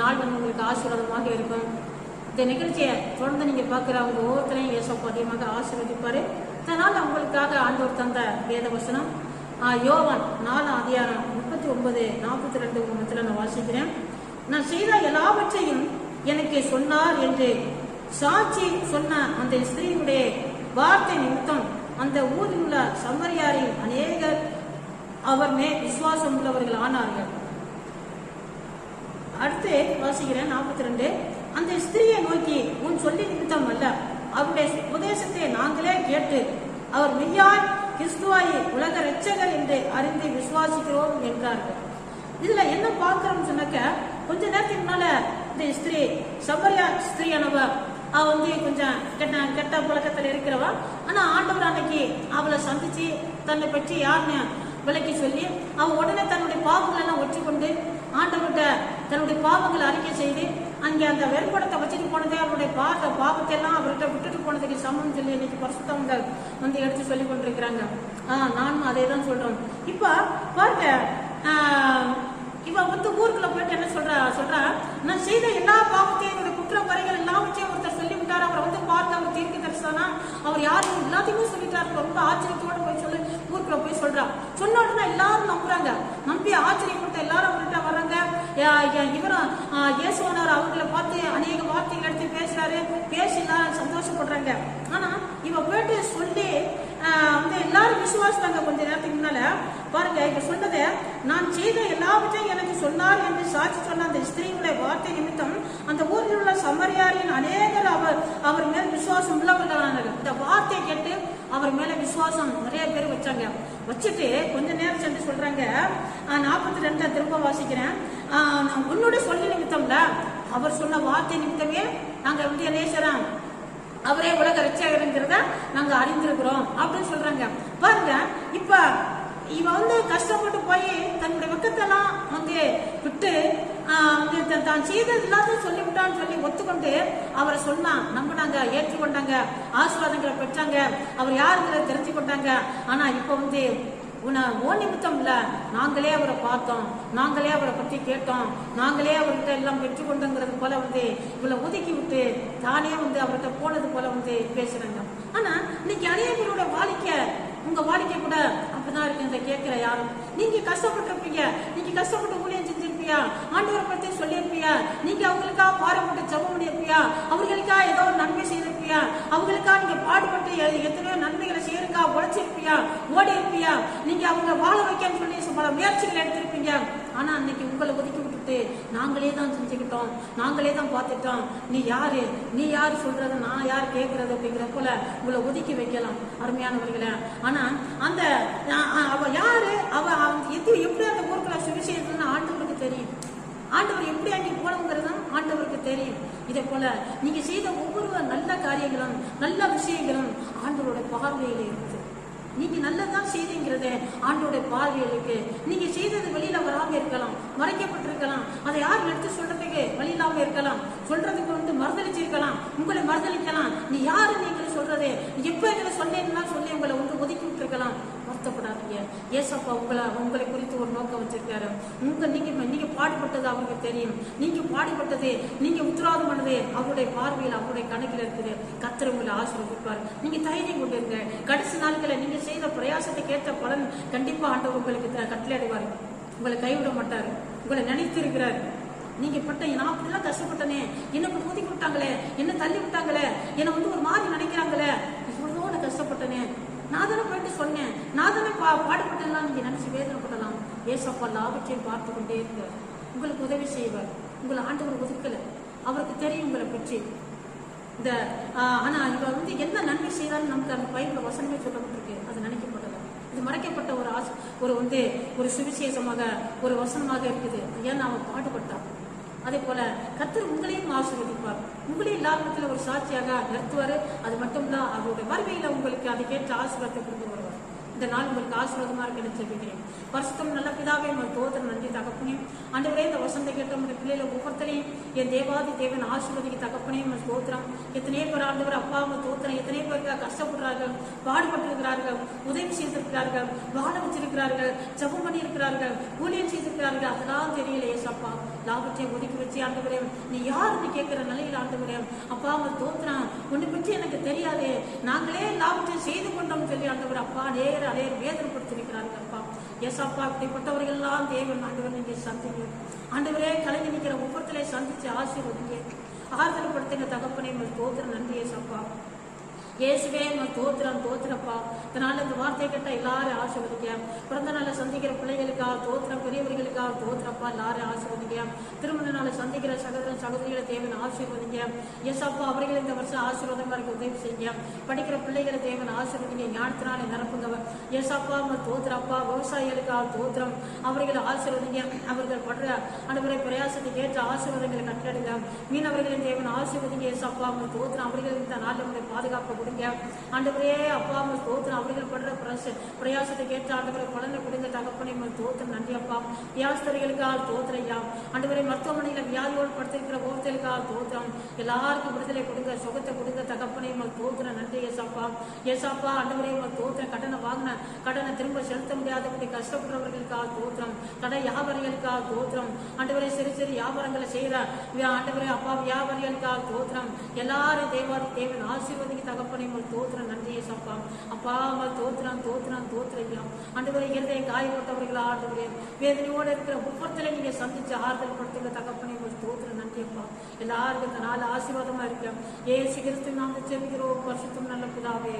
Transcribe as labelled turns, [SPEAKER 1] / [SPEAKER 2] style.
[SPEAKER 1] நாள் உங்களுக்கு ஆசீர்வாதமாக இருக்கும். இந்த நிகழ்ச்சியை தொடர்ந்து நீங்க பார்க்குற அவங்க ஒவ்வொருத்தரையும் இயேசப்பா அதிகமாக ஆசீர்வதிப்பாரு. இதனால் உங்களுக்காக ஆண்டோர் தந்த வேத வசனம். ஆஹ், யோவான் அதிகாரம் முப்பத்தி ஒன்பது நாற்பத்தி ரெண்டு ஒன்பத்துல நான் வாசிக்கிறேன். நான் செய்த எல்லாவற்றையும் எனக்கு சொன்னார் என்று சாட்சி சொன்ன அந்த ஸ்திரீயுடைய வார்த்தை நிமித்தம் அந்த ஊரில் உள்ள சமரியாரில் அநேகர் அவர் மே விசுவாசம் உள்ளவர்கள் ஆனார்கள். அடுத்து வாசிக்கிறேன் நாற்பத்தி ரெண்டு அந்த ஸ்திரியை நோக்கி உன் சொல்லி நிமித்தம் அல்ல. அவருடைய உபதேசத்தை நாங்களே கேட்டு அவர் மெய்யாய் கிறிஸ்துவாயி உலக ரட்சகர் என்று அறிந்து விசுவாசிக்கிறோம் என்றார்கள். இதுல என்ன பார்க்கிறோம் சொன்னாக்க கொஞ்ச நேரத்துக்கு முன்னால இந்த ஸ்திரீ சபரியா ஸ்திரீயானவ அவ வந்து கொஞ்சம் கெட்ட கெட்ட பழக்கத்துல இருக்கிறவ? ஆனா ஆண்டவர் அன்னைக்கு அவளை சந்திச்சு தன்னை பற்றி யாருன்னு விளக்கி சொல்லி அவ உடனே தன்னுடைய பாவங்கள் எல்லாம் ஒற்றிக்கொண்டு ஆண்டவர்கிட்ட தன்னுடைய பாவங்களை அறிக்கை செய்து அங்கே அந்த வெறுப்படத்தை வச்சுட்டு போனதே அவருடைய பாத பாவத்தை எல்லாம் அவர்கிட்ட விட்டுட்டு போனதுக்கு சமம் சொல்லி இன்னைக்கு பரிசுத்தவங்க வந்து எடுத்து சொல்லி கொண்டிருக்கிறாங்க. ஆஹ் நானும் அதே தான் சொல்றோம். இப்ப பாருங்க இவ வந்து ஊருக்குள்ள போயிட்டு என்ன சொல்றா சொல்றா நான் செய்த எல்லா பாவத்தையும் என்னுடைய குற்ற குறைகள் எல்லாவற்றையும் ஒருத்தர் சொல்லி விட்டார் அவரை வந்து பார்த்து அவர் தீர்க்க தரிசனா அவர் யாரும் எல்லாத்தையுமே சொல்லிட்டாரு. ரொம்ப ஆச்சரியத்தோட போய் சொல்லி ஊருக்குள்ள போய் சொல்றா. சொன்ன உடனே எல்லாரும் நம்புறாங்க. நம்பி ஆச்சரியப்பட்டு எல்லாரும் அவர்கிட்ட வர்றாங்க. இவரும் ஆஹ், இயேசுவனார் அவர்களை பார்த்து அநேக வார்த்தைகள் எடுத்து பேசுறாரு. பேசி எல்லாரும் சந்தோஷப்படுறாங்க. ஆனா இவ போயிட்டு சொல்லி வந்து எல்லாரும் விசுவாசித்தாங்க கொஞ்ச நேரத்துக்கு முன்னால. பாருங்க இவ சொன்னதை செய்த எல்லாவற்றையும் எனக்கு சொன்னார் என்று சாட்சி சொன்ன அந்த ஸ்திரீகளுடைய வார்த்தை நிமித்தம் அந்த ஊரில் உள்ள சமரியாரின் அநேகர் அவர் அவர் மேல் விசுவாசம் உள்ளவர்களானார் இந்த வார்த்தையை கேட்டு அவர் மேல விசுவாசம் நிறைய பேர் வச்சாங்க. வச்சுட்டு கொஞ்ச நேரம் சென்று சொல்றாங்க. நாற்பத்தி ரெண்டுல திரும்ப வாசிக்கிறேன். நான் உன்னோட சொல்லி நிமித்தம்ல அவர் சொன்ன வார்த்தை நிமித்தமே நாங்க வந்து நேசரம் அவரே உலக ரட்சகருங்கிறத நாங்க அறிந்திருக்கிறோம் அப்படின்னு சொல்றாங்க. பாருங்க இப்ப இவன் வந்து கஷ்டப்பட்டு போய் தன்னுடைய வெக்கத்தெல்லாம் வந்து விட்டு தான் செய்தது எல்லாத்தையும் சொல்லி விட்டான்னு சொல்லி ஒத்துக்கொண்டு அவரை சொன்னா நம்பினாங்க ஏற்றுக்கொண்டாங்க ஆசீர்வாதங்களை பெற்றாங்க. அவர் யாருங்கிறத தெரிஞ்சு கொண்டாங்க. ஆனா இப்போ வந்து உன ஓ நிமித்தம் இல்லை. நாங்களே அவரை பார்த்தோம். நாங்களே அவரை பற்றி கேட்டோம். நாங்களே அவர்கிட்ட எல்லாம் பெற்றுக்கொண்டோங்கிறது போல வந்து இவளை ஒதுக்கி விட்டு தானே வந்து அவர்கிட்ட போனது போல வந்து பேசுறாங்க. ஆனா இன்னைக்கு அநேகரோட வாழ்க்கை உங்க வாழ்க்கை கூட அப்படிதான் இருக்கு இந்த கேட்கிற யாரும். நீங்க கஷ்டப்பட்டிருப்பீங்க. நீங்க கஷ்டப்பட்டு ஊழியம் செஞ்சிருப்பியா? ஆண்டவரை பத்தி சொல்லியிருப்பியா? நீங்க அவங்களுக்கா பாடுபட்டு ஜபம் பண்ணியிருப்பியா? அவங்களுக்கா ஏதோ ஒரு நன்மை செய்திருப்பியா? அவங்களுக்கா நீங்க பாடுபட்டு எத்தனையோ நன்மைகளை செய்யறக்கா உழைச்சிருப்பியா? ஓடி இருப்பியா நீங்க அவங்க வாழ வைக்கன்னு சொல்லி பல முயற்சிகள் எடுத்திருப்பீங்க. ஆனா அன்னைக்கு உங்களை ஒதுக்கி நாங்களே தான் செஞ்சுக்கிட்டோம் நாங்களே தான் பார்த்துட்டோம். நீ யாரு? நீ யாரு சொல்றது நான் யார் கேட்கறது அப்படிங்கிற போல உங்களை ஒதுக்கி வைக்கலாம் அருமையானவர்களே. ஆனா அந்த அவ யாரு? அவ எத்தி எப்படி அந்த ஊருக்குள்ள சுவிசேஷம்னு ஆண்டவருக்கு தெரியும்? ஆண்டவர் எப்படி அங்கே போனோங்கிறது ஆண்டவருக்கு தெரியும். இதே போல நீங்க செய்த ஒவ்வொரு நல்ல காரியங்களும் நல்ல விஷயங்களும் ஆண்டவரோட பார்வையில இருக்குது நீங்க நல்லதான் செய்தீங்கிறது ஆண்டோட பார்வையில் இருக்கு நீங்க செய்தது வெளியில வராம இருக்கலாம் மறைக்கப்பட்டிருக்கலாம். அதை யார் எடுத்து சொல்றதுக்கு வழி இல்லாம இருக்கலாம்? சொல்றதுக்கு வந்து மறுதளிச்சிருக்கலாம். உங்களை மறுதளிக்கலாம். நீ யாரு நீங்க சொல்றது. எப்ப எங்களை சொன்னேன்னா சொல்லி உங்களை வந்து ஒதுக்கி விட்டுருக்கலாம் வச்சிருக்கீங்க ஏசப்பா உங்களை உங்களை குறித்து ஒரு நோக்கம் வச்சிருக்காரு. உங்க நீங்க நீங்க பாடுபட்டது அவருக்கு தெரியும். நீங்க பாடுபட்டது நீங்க உத்தரவாதம் பண்ணது அவருடைய பார்வையில் அவருடைய கணக்கில் இருக்குது. கத்திர உங்களை ஆசீர்வதிப்பார். நீங்க தைரியம் கொண்டு இருங்க கடைசி நாட்களில் நீங்க செய்த பிரயாசத்துக்கு ஏற்ற பலன் கண்டிப்பா ஆண்டவர் உங்களுக்கு த- கட்டளையிடுவார். உங்களை கைவிட மாட்டார். உங்களை நினைத்து இருக்கிறார் நீங்க பட்ட நான் அப்படிலாம் கஷ்டப்பட்டனே. என்ன இப்படி ஊதி விட்டாங்களே? என்ன தள்ளி விட்டாங்களே? என்னை வந்து ஒரு மாதிரி நினைக்கிறாங்களே? இவ்வளவு கஷ்டப்பட்டனே. நான் தானே போயிட்டு சொன்னேன். நான் தானே பா பாடுபட்டெல்லாம் நீங்க நினைச்சு வேதனைப்படலாம் ஏசப்பா லாபத்தையும் பார்த்து கொண்டே இருக்கார். உங்களுக்கு உதவி செய்வார். உங்களை ஆண்டவர் ஒதுக்கல. அவருக்கு தெரியும் உங்களை பற்றி. இந்த ஆனால் ஆனா இவ வந்து என்ன நன்மை செய்தாலும் நமக்கு அந்த பைபிள் வசனமே சொல்லப்பட்டிருக்கு. அது நினைக்கப்பட்டது. இது மறைக்கப்பட்ட ஒரு ஆசை ஒரு வந்து ஒரு சுவிசேஷமாக ஒரு வசனமாக இருக்குது. ஏன்னா அவன் பாடுபட்டான். அதே போல கர்த்தர் உங்களையும் ஆசீர்வதிப்பார். உங்களையும் லாபத்தில் ஒரு சாட்சியாக நிறுத்துவார் அது மட்டும் அவருடைய வருகையில் உங்களுக்கு அதுக்கேற்ற ஆசீர்வாதத்தை கொடுத்து வருவார் இந்த நாள் உங்களுக்கு ஆசீர்வாதமாக இருக்கு ஜெபிக்கிறேன் வருஷத்தம் நல்ல பிதாவே உங்கள் தோதர் நன்றி தகப்பனையும் ஆண்டவரே இந்த வசந்த கேட்ட உங்கள் பிள்ளையில ஒவ்வொருத்தரையும் என் தேவாதி தேவன் ஆசீர்வதிக்கு தகப்பனையும் உங்கள் தோத்திரம் எத்தனையோ பேர் ஆண்டவர் அப்பா உங்கள் தோத்திரம். எத்தனையோ பேருக்கு கஷ்டப்படுறார்கள் பாடுபட்டிருக்கிறார்கள் உதவி செய்திருக்கிறார்கள் வாழ வச்சிருக்கிறார்கள் ஜபம் பண்ணியிருக்கிறார்கள் ஊழியம் செய்திருக்கிறார்கள். அதெல்லாம் தெரியல ஏசப்பா. லாபத்தை ஒதுக்கி வச்சு ஆண்டவரே நீ யாருன்னு கேட்கிற நிலையில் ஆண்டவரே அப்பா அவன் தோத்துறான் ஒன்று பற்றி எனக்கு தெரியாது. நாங்களே லாபத்தை செய்து கொண்டோம் சொல்லி ஆண்டவர் அப்பா நேர அலையர் வேதனைப்படுத்திருக்கிறார்கள் அப்பா எஸ் அப்பா அப்படிப்பட்டவர்கள் எல்லாம் தேவன் ஆண்டவர் நீங்கள் சந்திங்க. ஆண்டவரே கலைஞர் நிற்கிற ஒவ்வொருத்தரை சந்திச்சு ஆசீர்வதிங்க. ஆறுதல் படுத்துங்க தகப்பனை உங்கள் தோத்திர நன்றி ஏசப்பா. இயேசுவே உங்கள் தோத்திரம் தோத்திரப்பா இதனால இந்த வார்த்தை கேட்ட எல்லாரும் ஆசீர்வதிக்க பிறந்த நாளை சந்திக்கிற பிள்ளைகளுக்காக தோத்திரம் பெரியவர்களுக்காக தோத்திரப்பா எல்லாரும் ஆசீர்வதிங்க திருமண நாளை சந்திக்கிற சகோதரன் சகோதரிகளை தேவன் ஆசீர்வதிங்க எஸ்அப்பா அவர்கள் இந்த வருஷம் ஆசீர்வாதமாக இருக்க உதவி செய்யுங்க படிக்கிற பிள்ளைகளை தேவன் ஆசீர்வதிங்க. ஞானத்தினாலே நிரப்புங்க எஸ்அப்பா நம்ம தோத்திரப்பா விவசாயிகளுக்காக தோத்திரம் அவர்களை ஆசீர்வதிங்க. அவர்கள் படுற அனுபவ பிரயாசத்துக்கு ஏற்ற ஆசீர்வாதங்களை கட்டளிங்க மீனவர்களின் தேவன் ஆசீர்வதிங்க. அப்பா உங்கள் தோத்திரம் அவர்கள் இந்த நாளில் உங்களை பாதுகாக்க கொடுங்க. ஆண்டவரே அப்பா உங்கள் தோத்திரம் அவர்கள் படுற பிரச பிரயாசத்தை ஏற்ற ஆண்டவரை குழந்தை கொடுங்க. தகப்பனை உங்கள் தோத்திரம் நன்றி அப்பா. வியாஸ்தரிகளுக்காக தோத்திரையா ஆண்டவரை மருத்துவமனையில் வியாதியோடு படுத்திருக்கிற ஓர்த்தலுக்காக தோத்திரம் எல்லாருக்கும் விடுதலை கொடுங்க. சுகத்தை கொடுங்க. தகப்பனை உங்கள் தோத்திரம் நன்றி ஏசாப்பா ஏசாப்பா ஆண்டவரை உங்கள் தோத்திரம் கடனை வாங்கின கடனை திரும்ப செலுத்த முடியாதபடி கஷ்டப்படுறவர்களுக்காக தோத்திரம் கடை வியாபாரிகளுக்காக தோத்திரம் ஆண்டவரை சிறு சிறு வியாபாரங்களை செய்கிற ஆண்டவரை அப்பா வியாபாரிகளுக்காக தோத்திரம். எல்லாரும் தேவா தேவன் ஆசீர்வதிக்கு தகப்பனை உங்கள் தோத்திரம். நன்றி ஏசப்பா அப்பா உங்கள் தோத்திரம் தோத்திரம் தோத்திரம் அன்றுவரை இருதய காயப்பட்டவர்களா ஆண்டவரே வேதனையோடு இருக்கிற ஒவ்வொருத்தரை நீங்க சந்திச்சு ஆறுதல் படுத்துகிற தகப்பனை உங்கள் தோத்திரம். நன்றி அப்பா. எல்லாருக்கும் இந்த நாள் ஆசீர்வாதமாக இருக்க. ஏசு கிறிஸ்து நாம் செபிக்கிறோம். வருஷத்தும் நல்ல பிதாவே.